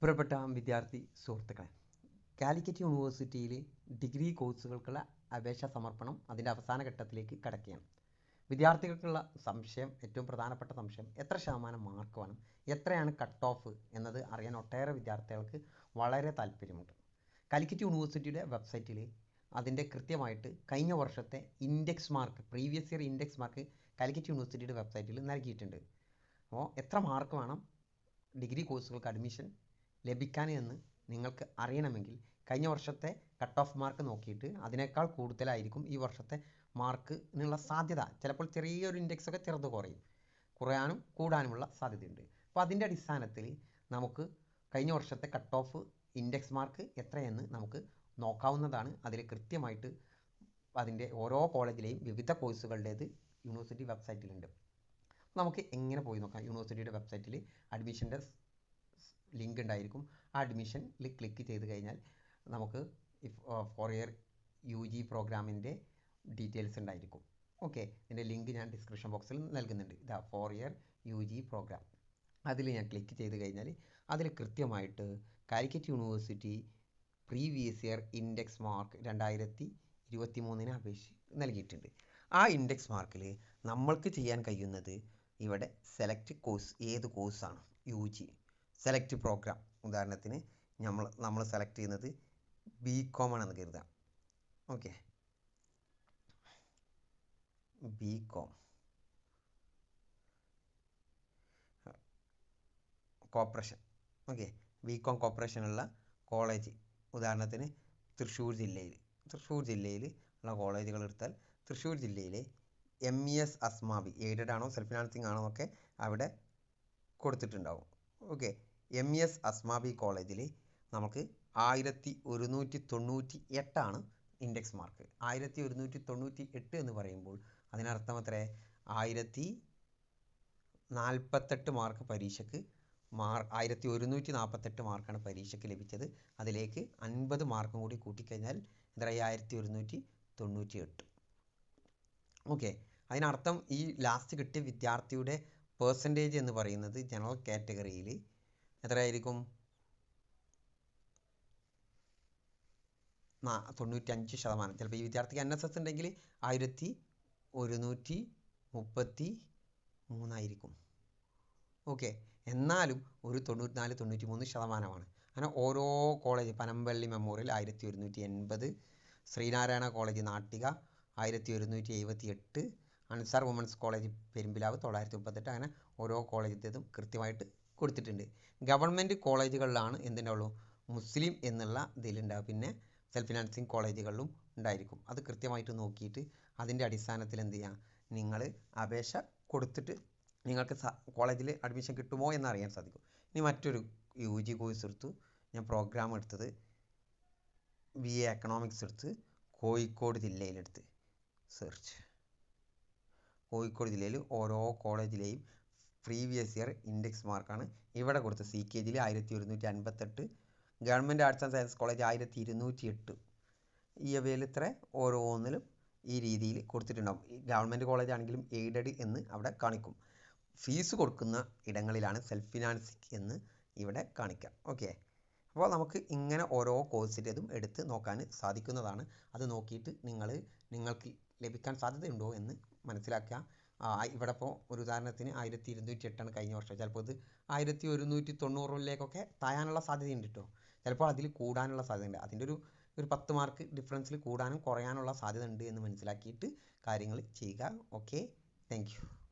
പ്രിയപ്പെട്ട വിദ്യാർത്ഥി സുഹൃത്തുക്കളെ കാലിക്കറ്റ് യൂണിവേഴ്സിറ്റിയിൽ ഡിഗ്രി കോഴ്സുകൾക്കുള്ള അപേക്ഷ സമർപ്പണം അതിന്റെ അവസാന ഘട്ടത്തിലേക്ക് കടക്കുകയാണ്. വിദ്യാർത്ഥികൾക്കുള്ള സംശയം ഏറ്റവും പ്രധാനപ്പെട്ട സംശയം എത്ര ശതമാനം മാർക്ക് വേണം എത്രയാണ് കട്ട് ഓഫ് എന്നത് അറിയാൻ ഒട്ടേറെ വിദ്യാർത്ഥികൾക്ക് വളരെ താല്പര്യമുണ്ട്. കാലിക്കറ്റ് യൂണിവേഴ്സിറ്റിയുടെ വെബ്സൈറ്റിൽ അതിന്റെ കൃത്യമായിട്ട് കഴിഞ്ഞ വർഷത്തെ index mark previous year index mark Calicut യൂണിവേഴ്സിറ്റിയുടെ വെബ്സൈറ്റിൽ നൽകിയിട്ടുണ്ട്. അപ്പോൾ എത്ര മാർക്ക് വേണം ഡിഗ്രി കോഴ്സുകൾക്ക് അഡ്മിഷൻ ലഭിക്കാൻ എന്ന് നിങ്ങൾക്ക് അറിയണമെങ്കിൽ കഴിഞ്ഞ വർഷത്തെ കട്ട് ഓഫ് മാർക്ക് നോക്കിയിട്ട് അതിനേക്കാൾ കൂടുതലായിരിക്കും ഈ വർഷത്തെ മാർക്കിനുള്ള സാധ്യത. ചിലപ്പോൾ ചെറിയൊരു ഇൻഡെക്സ് ഒക്കെ ചെറുത് കുറയും. കുറയാനും കൂടാനുമുള്ള സാധ്യതയുണ്ട്. അപ്പോൾ അതിന്റെ അടിസ്ഥാനത്തിൽ നമുക്ക് കഴിഞ്ഞ വർഷത്തെ കട്ട് ഓഫ് ഇൻഡെക്സ് മാർക്ക് എത്രയെന്ന് നമുക്ക് നോക്കാവുന്നതാണ്. അതിൽ കൃത്യമായിട്ട് അതിന്റെ ഓരോ കോളേജിലെയും വിവിധ കോഴ്സുകളുടേത് യൂണിവേഴ്സിറ്റി വെബ്സൈറ്റിലുണ്ട് നമുക്ക് എങ്ങനെ പോയി നോക്കാം? യൂണിവേഴ്സിറ്റിയുടെ വെബ്സൈറ്റിൽ അഡ്മിഷന്റെ ലിങ്ക് ഉണ്ടായിരിക്കും. ആ അഡ്മിഷനിൽ ക്ലിക്ക് ചെയ്ത് കഴിഞ്ഞാൽ നമുക്ക് ഫോർ ഇയർ യു ജി പ്രോഗ്രാമിന്റെ ഡീറ്റെയിൽസ് ഉണ്ടായിരിക്കും. ഓക്കെ ഇതിന്റെ ലിങ്ക് ഞാൻ ഡിസ്ക്രിപ്ഷൻ ബോക്സിൽ നൽകുന്നുണ്ട്. ഇതാ four year U G programme അതിൽ ഞാൻ ക്ലിക്ക് ചെയ്ത് കഴിഞ്ഞാൽ അതിൽ കൃത്യമായിട്ട് Calicut university previous year index mark രണ്ടായിരത്തി ഇരുപത്തി മൂന്നിന് അപേക്ഷ നൽകിയിട്ടുണ്ട്. ആ ഇൻഡെക്സ് മാർക്കിൽ നമ്മൾക്ക് ചെയ്യാൻ കഴിയുന്നത് ഇവിടെ സെലക്ട് കോഴ്സ് ഏത് കോഴ്സാണ് യു ജി സെലക്ട് പ്രോഗ്രാം ഉദാഹരണത്തിന് നമ്മൾ നമ്മൾ സെലക്ട് ചെയ്യുന്നത് ബി കോം ആണെന്ന് കരുതാം. Okay B com cooperation okay B com കോപ്പറേഷനുള്ള college ഉദാഹരണത്തിന് തൃശ്ശൂർ ജില്ലയിൽ. തൃശ്ശൂർ ജില്ലയിൽ ഉള്ള കോളേജുകൾ എടുത്താൽ തൃശ്ശൂർ ജില്ലയിലെ M E S Asmabi aided ആണോ സെൽഫ് ഫിനാൻസിങ് ആണോ ഒക്കെ അവിടെ കൊടുത്തിട്ടുണ്ടാവും. ഓക്കെ എം എസ് അസ്മാബി കോളേജിൽ നമുക്ക് ആയിരത്തി ഒരുന്നൂറ്റി തൊണ്ണൂറ്റി എട്ടാണ് ഇൻഡെക്സ് മാർക്ക് ആയിരത്തി ഒരുന്നൂറ്റി തൊണ്ണൂറ്റി എട്ട് എന്ന് പറയുമ്പോൾ അതിനർത്ഥം അത്ര ആയിരത്തി നാൽപ്പത്തെട്ട് മാർക്ക് പരീക്ഷയ്ക്ക് മാർ ആയിരത്തി ഒരുന്നൂറ്റി നാൽപ്പത്തെട്ട് മാർക്കാണ് പരീക്ഷയ്ക്ക് ലഭിച്ചത്. അതിലേക്ക് അൻപത് മാർക്കും കൂടി കൂട്ടിക്കഴിഞ്ഞാൽ എത്രയായി ആയിരത്തി ഒരുന്നൂറ്റി തൊണ്ണൂറ്റി എട്ട് ഓക്കെ അതിനർത്ഥം ഈ ലാസ്റ്റ് കിട്ടിയ വിദ്യാർത്ഥിയുടെ പേഴ്സന്റേജ് എന്ന് പറയുന്നത് ജനറൽ കാറ്റഗറിയിൽ എത്രയായിരിക്കും? തൊണ്ണൂറ്റഞ്ച് ശതമാനം. ചിലപ്പോൾ ഈ വിദ്യാർത്ഥിക്ക് എൻ എസ് എസ് ഉണ്ടെങ്കിൽ ആയിരത്തി ഒരുന്നൂറ്റി മുപ്പത്തി മൂന്നായിരിക്കും. ഓക്കെ എന്നാലും ഒരു തൊണ്ണൂറ്റിനാല് തൊണ്ണൂറ്റി മൂന്ന് ശതമാനമാണ്. അങ്ങനെ ഓരോ കോളേജ് പനമ്പള്ളി മെമ്മോറിയൽ ആയിരത്തി ഒരുന്നൂറ്റി എൺപത് ശ്രീനാരായണ കോളേജ് നാട്ടിക ആയിരത്തി ഒരുന്നൂറ്റി എഴുപത്തി എട്ട് അൻസാർ വുമൻസ് കോളേജ് പെരുമ്പിലാവ് തൊള്ളായിരത്തി മുപ്പത്തെട്ട് അങ്ങനെ ഓരോ കോളേജിന്റെതും കൃത്യമായിട്ട് കൊടുത്തിട്ടുണ്ട്. ഗവൺമെന്റ് കോളേജുകളിലാണ് എന്തിന്റെ ഉള്ളൂ? മുസ്ലിം എന്നുള്ള ഇതിലുണ്ടാവും പിന്നെ സെൽഫ് ഫിനാൻസിങ് കോളേജുകളിലും ഉണ്ടായിരിക്കും. അത് കൃത്യമായിട്ട് നോക്കിയിട്ട് അതിന്റെ അടിസ്ഥാനത്തിൽ എന്ത് ചെയ്യുക? നിങ്ങൾ അപേക്ഷ കൊടുത്തിട്ട് നിങ്ങൾക്ക് കോളേജിൽ അഡ്മിഷൻ കിട്ടുമോ എന്ന് അറിയാൻ സാധിക്കും. ഇനി മറ്റൊരു യു ജി കോഴ്സ് എടുത്തു. ഞാൻ പ്രോഗ്രാം എടുത്തത് ബി എ എക്കണോമിക്സ് എടുത്ത് കോഴിക്കോട് ജില്ലയിലെടുത്ത് സെർച്ച് കോഴിക്കോട് ജില്ലയിൽ ഓരോ കോളേജിലെയും പ്രീവിയസ് ഇയർ ഇൻഡെക്സ് മാർക്കാണ് ഇവിടെ കൊടുത്ത സി കെ ജിയിൽ ആയിരത്തി ഒരുന്നൂറ്റി അൻപത്തെട്ട് government arts and science college ആയിരത്തി ഇരുന്നൂറ്റി എട്ട് ഈ ഇത്ര ഓരോന്നിലും ഈ രീതിയിൽ കൊടുത്തിട്ടുണ്ടാകും ഗവൺമെന്റ് കോളേജ് ആണെങ്കിലും എയ്ഡഡ് എന്ന് അവിടെ കാണിക്കും. ഫീസ് കൊടുക്കുന്ന ഇടങ്ങളിലാണ് സെൽഫ് ഫിനാൻസിങ് എന്ന് ഇവിടെ കാണിക്കാം. ഓക്കെ അപ്പോൾ നമുക്ക് ഇങ്ങനെ ഓരോ കോഴ്സിന്റെതും എടുത്ത് നോക്കാൻ സാധിക്കുന്നതാണ്. അത് നോക്കിയിട്ട് നിങ്ങൾ നിങ്ങൾക്ക് ലഭിക്കാൻ സാധ്യതയുണ്ടോ എന്ന് മനസ്സിലാക്കുക. ഇവിടെ ഇപ്പോൾ ഒരു ഉദാഹരണത്തിന് ആയിരത്തി ഇരുന്നൂറ്റി എട്ടാണ് കഴിഞ്ഞ വർഷം. ചിലപ്പോൾ ഇത് ആയിരത്തി ഒരുന്നൂറ്റി തൊണ്ണൂറിലേക്കൊക്കെ താഴാനുള്ള സാധ്യതയുണ്ട് കേട്ടോ. ചിലപ്പോൾ അതിൽ കൂടാനുള്ള സാധ്യതയുണ്ട്. അതിന്റെ ഒരു ഒരു പത്ത് മാർക്ക് ഡിഫറൻസിൽ കൂടാനും കുറയാനുള്ള സാധ്യത ഉണ്ട് എന്ന് മനസ്സിലാക്കിയിട്ട് കാര്യങ്ങൾ ചെയ്യുക. ഓക്കെ? താങ്ക്